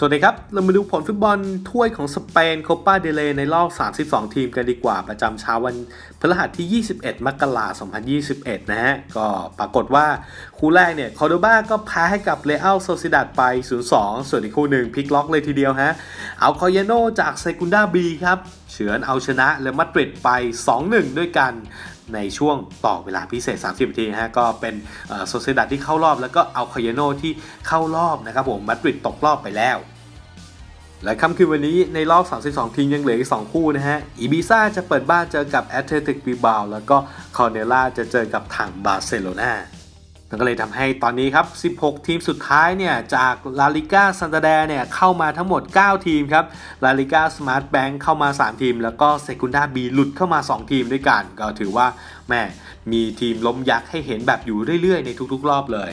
สวัสดีครับ เรามาดูผลฟุตบอลถ้วยของสเปนโคปาเดเลในรอบ 32 ทีมกันดีกว่า ประจำเช้าวันพฤหัสที่ 21 มกราคม 2021 นะฮะ ก็ปรากฏว่าคู่แรกเนี่ยคอร์โดบาก็แพ้ให้กับเรอัลโซซิดัดไป 0-2 ส่วนอีกคู่หนึ่งพลิกล็อกเลยทีเดียวฮะ เอาคอยโนจากเซกุนดาบีครับเฉือนเอาชนะเรอัลมาดริดไป 2-1 ด้วยกันในช่วงต่อเวลาพิเศษ 30 นาทีนะฮะก็เป็นโซเซดัดที่เข้ารอบ แล้วก็เอาคายาโนที่เข้ารอบนะครับผมมาดริดตกรอบไปแล้ว และค่ำคืนวันนี้ในรอบ 32 ทีมยังเหลืออีก 2 คู่นะฮะอีบิซ่าจะเปิดบ้านเจอกับแอตเลติกบิบาลแล้วก็คอร์เนล่าจะเจอกับทางบาร์เซโลนา นั่นก็เลยทำให้ตอนนี้ครับ 16 ทีมสุดท้ายเนี่ย จากลาลิก้าซันตาเดเนี่ย เข้ามาทั้งหมด 9 ทีมครับ ลาลิก้าสมาร์ทแบงค์เข้ามา 3 ทีม แล้วก็เซกุนดาบีหลุดเข้ามา 2 ทีมด้วยกัน ก็ถือว่าแม่มีทีมล้มยักษ์ให้เห็นแบบอยู่เรื่อยๆ ในทุกๆ รอบเลย